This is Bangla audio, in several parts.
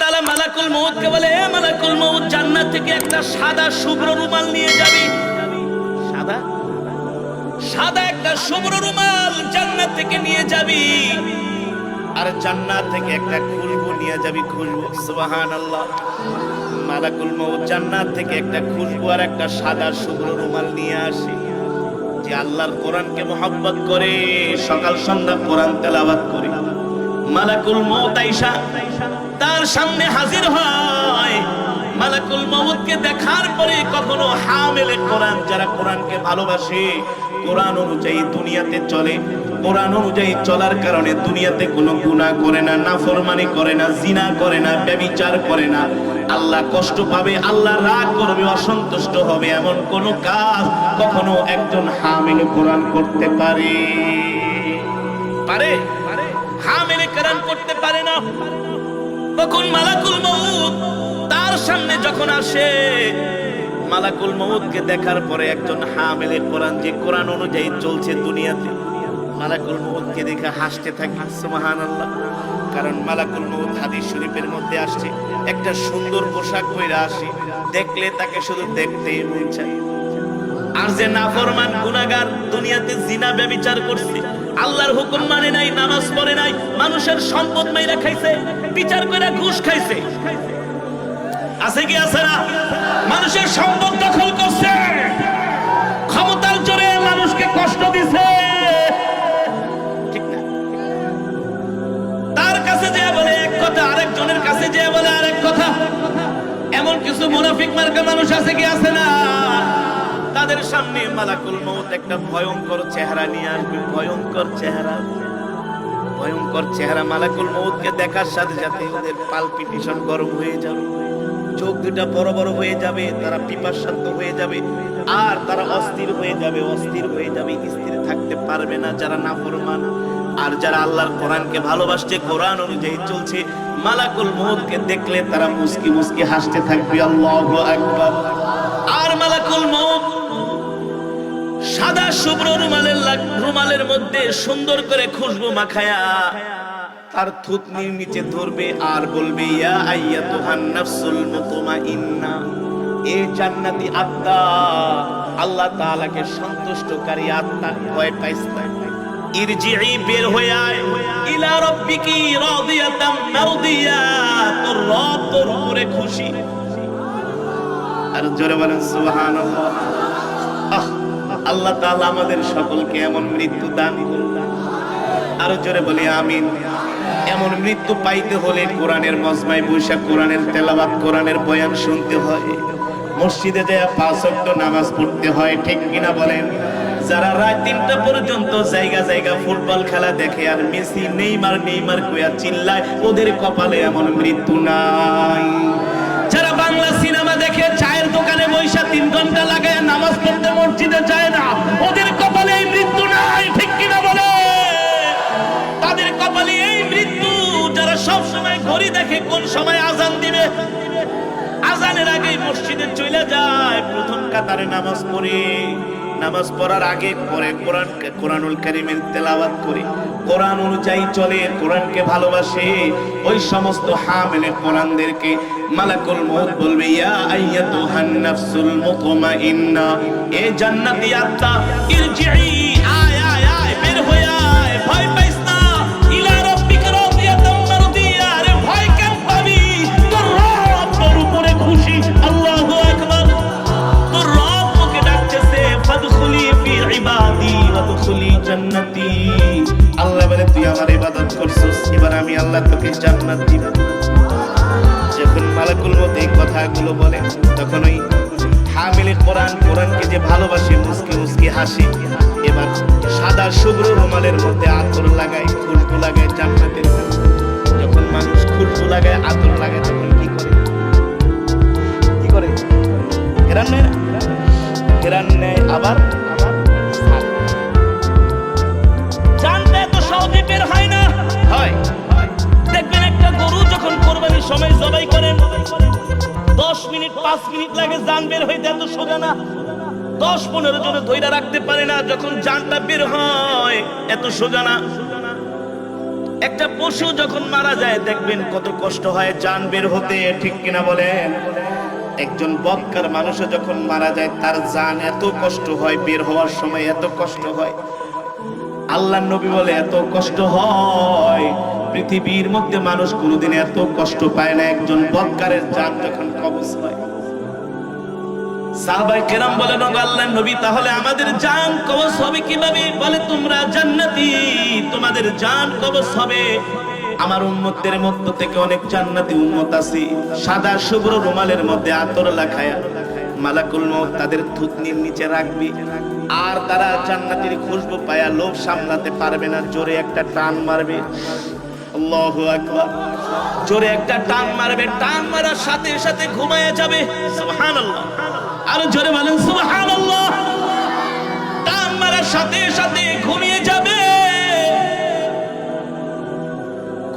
তাআলা মালাকুল মউতকে বলে মালাকুল মউত, জান্নাত থেকে একটা সাদা শুভ্র রুমাল নিয়ে যাবি। সাদা? সাদা একটা শুভ্র রুমাল জান্নাত থেকে নিয়ে যাবি। আর জান্নাত থেকে একটা খুশবু নিয়ে যাবি খুশবু সুবহানাল্লাহ। মালাকুল মউত, জান্নাত থেকে একটা খুশবু আর একটা সাদা শুভ্র রুমাল নিয়ে আসে। যে আল্লাহর কোরআনকে মোহাব্বত করে, সকাল সন্ধ্যা কোরআন তেলাওয়াত করে। মালাকুল মউত আইসা তার সামনে হাজির হয়। মালাকুল মউতকে দেখার পরে কখনো হামেলে কোরআন, যারা কোরআনকে ভালোবাসে, কোরআন অনুযায়ী দুনিয়াতে চলে। কোরআন অনুযায়ী চলার কারণে দুনিয়াতে কোনো গুনাহ করে না, নাফরমানি করে না, জিনা করে না ব্যভিচার করে না। আল্লাহ কষ্ট পাবে, আল্লাহ রাগ করবে, অসন্তুষ্ট হবে এমন কোন কাজ কখনো একজন হামিল কোরআন করতে পারে। পারে? হামিল কোরআন করতে পারে না। তখন মালাকুল মউত, তার সামনে যখন আসে, মালাকুল মউতকে দেখার পরে একজন হামিলে কোরআন, যে কোরআন অনুযায়ী চলছে দুনিয়াতে, মালাকুল মউতকে দেখে হাসতে থাকে, সুবহানাল্লাহ। কারণ মালাকুল মউত হাদিস শরীফের মধ্যে আসছে, একটা সুন্দর পোশাক পরে আসে, দেখলে তাকে শুধু দেখতেই মন চায়। আর যে নাফরমান গুনাহগার দুনিয়াতে জিনা ব্যভিচার করছে, আল্লাহর হুকুম মানে নাই, নামাজ পড়ে নাই, মানুষের সম্পদ মাইরা খাইছে বিচার করে ঘুষ খাইছে। আছে কি, আছে না? মানুষের সম্পদ দখল করছে। ক্ষমতার জোরে মানুষকে কষ্ট দিছে। তার কাছে যে বলে এক কথা, আরেকজনের কাছে যে বলে আরেক কথা। এমন কিছু মুনাফিক মার্কা মানুষ আছে কি, আছে না? তাদের সামনে মালাকুল মউত একটা ভয়ঙ্কর চেহারা নিয়ে আসবে, ভয়ঙ্কর চেহারা। ভয়ঙ্কর চেহারা মালাকুল মউতকে দেখার সাথে সাথে ওদের পালপিটেশন গরম হয়ে যাবে। চোখ দুটা বড় বড় হয়ে যাবে, তারা পিপাসান্ত হয়ে যাবে, আর তারা অস্থির হয়ে যাবে, অস্থির হয়ে যাবে, স্থির থাকতে পারবে না যারা নাফরমান। আর যারা আল্লাহর কোরআনকে ভালোবাসছে, কোরআন অনুযায়ী চলছে, মালাকুল মউতকে দেখলে তারা মুস্কি মুস্কি হাসতে থাকবে, আল্লাহু আকবার। আর মালাকুল মউত সাদা শুভ্র রুমালের রুমালের মধ্যে সুন্দর করে খুশবু মাখায়া তার থুতনির নিচে ধরবে আর বলবে ইয়া আইয়াতুহান নাফসুল মুতমাইন্না এ জান্নাতি আত্মা আল্লাহ তাআলাকে সন্তুষ্টকারী আত্মা ভয় পাইছ না ইরজিই বের হয়ে আয় ইলা রাব্বিকি রাদিয়াতাম মারদিয়া তোর রব তোর উপরে খুশি। আর জোরে বলেন সুবহানাল্লাহ। আহ, আল্লাহ তাআলা আমাদের সকলকে এমন মৃত্যু দান করুন। আরও জোরে বলি, আমিন। এমন মৃত্যু পাইতে হলে কোরআনের মজমায় বৈশাখ কোরআনের তেলাবাত কোরআনের বয়ান শুনতে হয়। মসজিদে যায় পাঁচ ওয়াক্ত নামাজ পড়তে হয়, ঠিক কিনা বলেন? যারা রাত তিনটা পর্যন্ত জায়গা জায়গা ফুটবল খেলা দেখে আর মেসি, নেইমার নেইমার কইয়া চিল্লায়, ওদের কপালে এমন মৃত্যু নাই। যারা বাংলা তিন ঘণ্টা লাগে, নামাজ পড়তে মসজিদে যায় না। ওদের কপালে এই মৃত্যু নাই, ঠিক কিনা বলে? তাদের কপালে এই মৃত্যু, যারা সব সময় ঘড়ি দেখে কোন সময় আজান দিবে। আজানের আগেই মসজিদে চলে যায়, প্রথম কাতারে নামাজ পড়ে। নামাজ পড়ার আগে পরে কোরআন কোরআনুল কারিমের তেলাওয়াত করি। কোরআন অনুযায়ী চলে, কোরআনকে ভালোবাসে। ওই সমস্ত হামেলে কোরআনদেরকে মালাকুল বলবে, ইয়া এ জান্নাতি আত্মা ইরজিই আয় আয় আয়, বের হয়ে আয়, ভয় পাইস না। আমার ইবাদত করছিস, এবার আমি আল্লাহ তোকে জান্নাত দিব। যখন মালাকুল মত এই কথাগুলো বলে, তখন ওই হামিলে কোরআন, কোরআনকে যে ভালোবাসে, মুসকি মুসকি হাসি, এবার সাদা শুভ্র রুমালের মধ্যে আতর লাগায় খুশবু লাগায় জান্নাতের যখন মানুষ খুশবু লাগায়, আতর লাগায়, তখন কি করে? কি করে? ঘেরান নেয় না? ঘেরান নেয় আবার? সময় জবাই করেন। দশ মিনিট, পাঁচ মিনিট লাগে জান বের হইতে, এত সোজা না। দশ, পনেরো জনে ধৈর্য রাখতে পারে না, যখন জানটা বের হয়, এত সোজা না। একটা পশু যখন মারা যায়, দেখবেন কত কষ্ট হয় জান বের হতে, ঠিক কিনা বলেন? একজন বক্কার মানুষও যখন মারা যায়, তার জান এত কষ্ট হয়, বের হওয়ার সময় এত কষ্ট হয়। আল্লাহ নবী বলে এত কষ্ট হয় পৃথিবীর মধ্যে মানুষ কোনোদিন এত কষ্ট পায় না, একজন বক্কারের জান যখন কবজ হয়। সাহাবাই কেরাম বলেন, "ওগো আল্লাহর নবী, তাহলে আমাদের জান কবজ হবে কীভাবে? বলে, তোমরা জান্নাতি, তোমাদের জান কবজ হবে। আমার উম্মতদের মধ্য থেকে অনেক জান্নাতি উম্মত আছে। সাদা শুভ্র রুমালের মধ্যে আতর লাখায়া মালাকুল তাদের থুতনির নিচে রাখবে। আর তারা জান্নাতের খুশবু পায়া লোভ সামলাতে পারবে না, জোরে একটা টান মারবে। আল্লাহু জোরে একটা টান মারবে, টান মারার সাথে সাথে ঘুমায় যাবে। আরও জোরে বলেন টান মারার সাথে সাথে ঘুমিয়ে যাবে।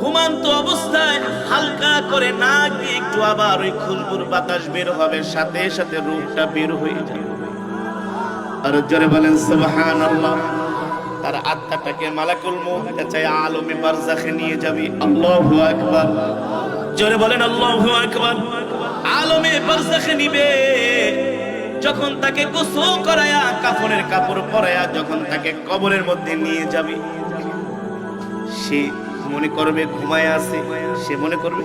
ঘুমান্ত অবস্থায় হালকা করে নাক দিয়ে একটু আবার ওই খুশবুর বাতাস বের হবে, সাথে সাথে রূপটা বের হয়ে যাবে। আর জোরে বলেন, সুবহানাল্লাহ। তার আত্মাটাকে মালাকুল মউত চাই, আলমে বারজাখে নিয়ে যাবে। আল্লাহু আকবার। জোরে বলেন, আল্লাহু আকবার। আলমে বারজাখে নিবে। যখন তাকে গোসল করায়া, কাফনের কাপড় পরায়া, যখন তাকে কবরের মধ্যে নিয়ে যাবে, সে মনে করবে ঘুমায় আছে, সে মনে করবে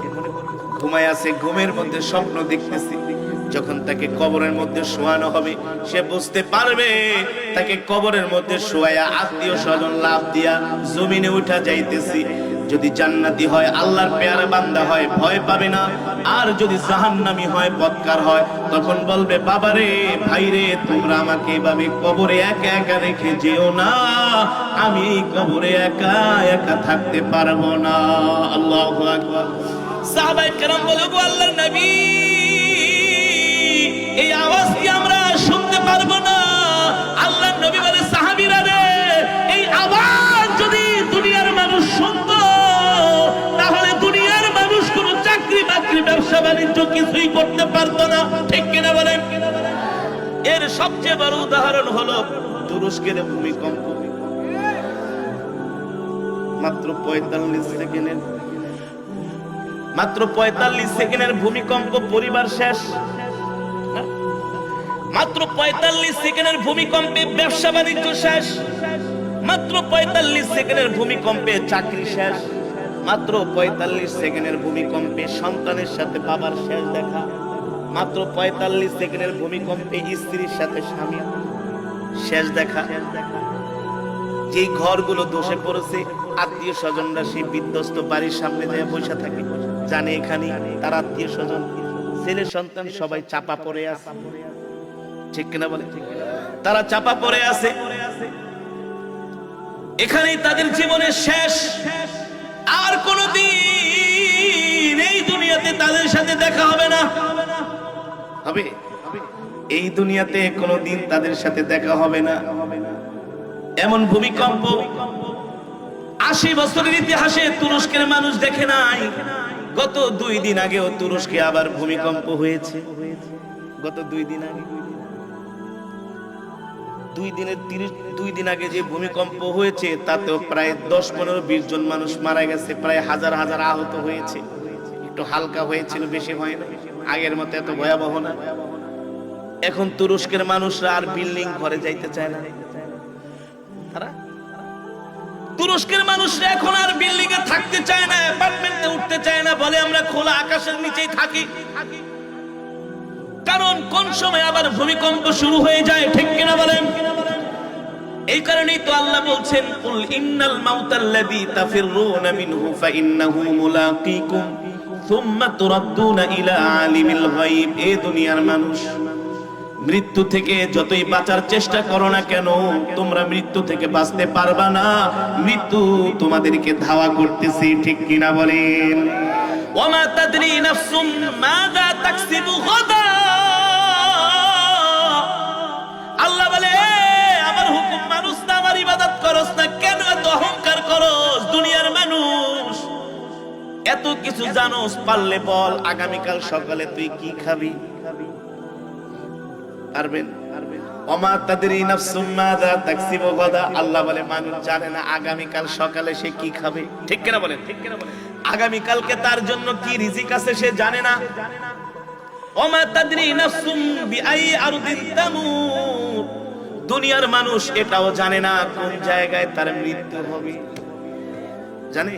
ঘুমায় আছে, ঘুমের মধ্যে স্বপ্ন দেখতেছে। যখন তাকে কবরের মধ্যে শোয়ানো হবে, সে বুঝতে পারবে, তাকে কবরের মধ্যে শোয়া আত্মীয় স্বজন লাভ দিয়া জমিনে উঠা যাইতেছি। যদি জান্নাতি হয়, আল্লাহর পেয়ারা বান্দা হয়, ভয় পাবে না। আর যদি জাহান্নামি হয়, বৎকার হয়, তখন বলবে, বাবা বাবারে ভাইরে তোমরা আমাকে এভাবে কবরে একা একা রেখে যেও না। আমি কবরে একা একা থাকতে পারব না। আল্লাহু আকবার। সাহাবায়ে কেরাম বলে গো আল্লাহর নবী এর সবচেয়ে বড় উদাহরণ হলো তুরস্কের ভূমিকম্প। মাত্র পঁয়তাল্লিশ সেকেন্ডের, মাত্র পঁয়তাল্লিশ সেকেন্ডের ভূমিকম্প পরিবার শেষ? মাত্র পঁয়তাল্লিশ সেকেন্ডের ভূমিকম্পে ব্যবসা বাণিজ্য শেষ। মাত্র পঁয়তাল্লিশ সেকেন্ডের ভূমিকম্পে চাকরি শেষ। মাত্র পঁয়তাল্লিশ সেকেন্ডের ভূমিকম্পে সন্তানের সাথে বাবার শেষ দেখা। মাত্র পঁয়তাল্লিশ সেকেন্ডের ভূমিকম্পে স্ত্রীর সাথে স্বামী শেষ দেখা। যেই ঘরগুলো দোষে পড়েছে, আত্মীয় স্বজনরা সেই বিধ্বস্ত বাড়ির সামনে যায় বসে থাকে। জানে এখানে তার আত্মীয় স্বজন, ছেলে সন্তান সবাই চাপা পড়ে আছে। ঠিক কিনা বলে? তারা চাপা পড়ে আছে। এখানেই তাদের জীবনের শেষ। আর কোনদিন এই দুনিয়াতে তাদের সাথে দেখা হবে না। হবে? এই দুনিয়াতে কোনোদিন তাদের সাথে দেখা হবে না। এমন ভূমিকম্প আশি বছরের ইতিহাসে তুরস্কের মানুষ দেখে নাই। গত দুই দিন আগেও তুরস্কে আবার ভূমিকম্প হয়েছে। গত দুই দিন আগে। দুই দিনের তিরিশ, দুই দিন আগে যে ভূমিকম্প হয়েছে, তাতেও প্রায় দশ পনেরো বিশ জন মানুষ মারা গেছে, প্রায় হাজার হাজার আহত হয়েছে। একটু হালকা হয়েছিল, বেশি হয় না। আগের মতো এত ভয়াবহ না। এখন তুরস্কের মানুষরা আর বিল্ডিং ঘরে যাইতে চায় না। তারা? তুরস্কের মানুষরা এখন আর বিল্ডিং এ থাকতে চায় না, অ্যাপার্টমেন্টে উঠতে চায় না, বলে আমরা খোলা আকাশের নিচেই থাকি। কারণ কোন সময় আবার ভূমিকম্প শুরু হয়ে যায়, ঠিক কিনা বলেন? এই কারণেই তো আল্লাহ বলছেন, কুল ইন্নাল মাউতাল্লাযী তাফিররুনা মিনহু ফাইন্নাহু মুলাকীকুম সুম্মা তুরাদ্দুনা ইলা আলিমিল গায়ব। এ দুনিয়ার মানুষ, মৃত্যু থেকে যতই বাঁচার চেষ্টা করো না কেন, তোমরা মৃত্যু থেকে বাঁচতে পারবা না। মৃত্যু তোমাদেরকে ধাওয়া করতেছে, ঠিক কিনা বলেন? ওমা তাদরি নাফসুম মাযা তাকসিবু গাদা? এত কিছু জানোস, পারলে বল, আগামীকাল সকালে তুই কি খাবি? পারবেন? ওমা তাদরি নাফসুম মাযা তাকসিবু গাদা। আল্লাহ বলে, মানুষ জানে না আগামীকাল সকালে সে কি খাবে। ঠিক কিনা ঠিক কিনা আগামীকালকে তার জন্য কি রিজিক আছে সে জানে না। নাফসুম বিআই দুনিয়ার মানুষ এটাও জানে না কোন জায়গায় তার মৃত্যু হবে। জানে?